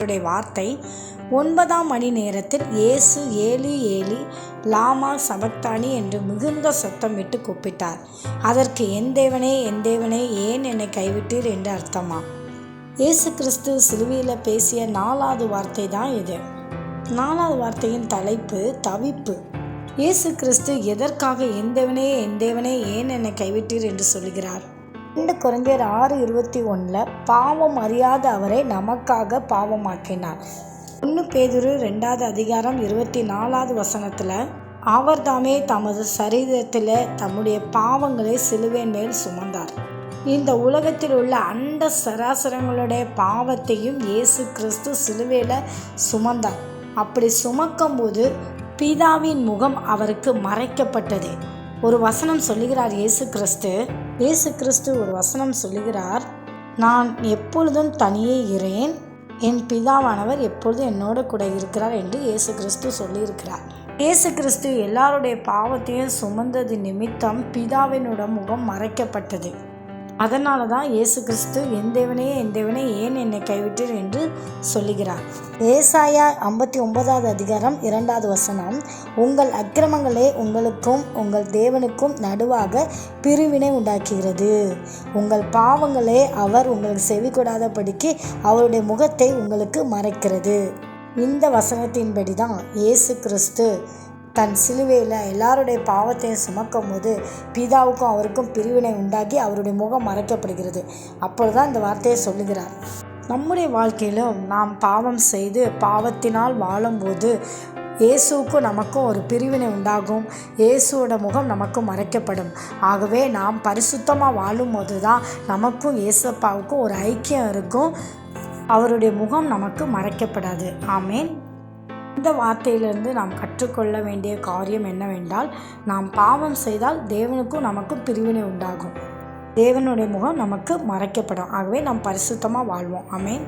அவருடைய வார்த்தை ஒன்பதாம் மணி நேரத்தில் இயேசு ஏலி ஏலி லாமா சபத்தானி என்று மிகுந்த சத்தமிட்டு கூப்பிட்டார். அதற்கு என் தேவனே என் தேவனே ஏன் என்னை கைவிட்டீர் என்று அர்த்தமா? இயேசு கிறிஸ்து சிலுவையில் பேசிய நாலாவது வார்த்தை தான் இது. நாலாவது வார்த்தையின் தலைப்பு தவிப்பு. இயேசு கிறிஸ்து எதற்காக என் தேவனே என் தேவனே ஏன் என்னை கைவிட்டீர் என்று சொல்கிறார் ரெண்டு குறைஞ்சர் ஆறு இருபத்தி ஒன்றில் பாவம் அறியாத அவரை நமக்காக பாவமாக்கினார். ஒன்று பேதுரு ரெண்டாவது அதிகாரம் இருபத்தி நாலாவது வசனத்தில் அவர்தாமே தமது சரீரத்தில் தம்முடைய பாவங்களை சிலுவையின் மேல் சுமந்தார். இந்த உலகத்தில் உள்ள அண்ட சராசரங்களுடைய பாவத்தையும் இயேசு கிறிஸ்து சிலுவையில் சுமந்தார். அப்படி சுமக்கும்போது பிதாவின் முகம் அவருக்கு மறைக்கப்பட்டது. ஒரு வசனம் சொல்லுகிறார் இயேசு கிறிஸ்து. இயேசு கிறிஸ்து ஒரு வசனம் சொல்லுகிறார் நான் எப்பொழுதும் தனியே இரேன் என் பிதாவானவர் எப்பொழுதும் என்னோட கூட இருக்கிறார் என்று இயேசு கிறிஸ்து சொல்லியிருக்கிறார். இயேசு கிறிஸ்து எல்லாருடைய பாவத்தையும் சுமந்தது நிமித்தம் பிதாவினோட முகம் மறைக்கப்பட்டது. அதனால தான் இயேசு கிறிஸ்து என் தேவனே என் தேவனே ஏன் என்னை கைவிட்டீர்? என்று சொல்லுகிறார். ஏசாயா ஐம்பத்தி ஒன்பதாவது அதிகாரம் இரண்டாவது வசனம் உங்கள் அக்கிரமங்களே உங்களுக்கும் உங்கள் தேவனுக்கும் நடுவாக பிரிவினை உண்டாக்குகிறது. உங்கள் பாவங்களே அவர் உங்களுக்கு செவி கொடாதபடிக்கு அவருடைய முகத்தை உங்களுக்கு மறைக்கிறது. இந்த வசனத்தின்படி தான் இயேசு கிறிஸ்து தன் சிலுவையில் எல்லாருடைய பாவத்தையும் சுமக்கும் போது பிதாவுக்கும் அவருக்கும் பிரிவினை உண்டாகி அவருடைய முகம் மறைக்கப்படுகிறது. அப்பொழுது தான் இந்த வார்த்தையை சொல்லுகிறார். நம்முடைய வாழ்க்கையிலும் நாம் பாவம் செய்து பாவத்தினால் வாழும்போது இயேசுவுக்கும் நமக்கும் ஒரு பிரிவினை உண்டாகும். இயேசுவோட முகம் நமக்கும் மறைக்கப்படும். ஆகவே நாம் பரிசுத்தமாக வாழும்போது தான் நமக்கும் இயேசப்பாவுக்கும் ஒரு ஐக்கியம் இருக்கும். அவருடைய முகம் நமக்கு மறைக்கப்படாது. ஆமேன். இந்த வார்த்தையிலிருந்து நாம் கற்றுக்கொள்ள வேண்டிய காரியம் என்னவென்றால் நாம் பாவம் செய்தால் தேவனுக்கும் நமக்கும் பிரிவினை உண்டாகும். தேவனுடைய முகம் நமக்கு மறைக்கப்படும். ஆகவே நாம் பரிசுத்தமாக வாழ்வோம். அமேன்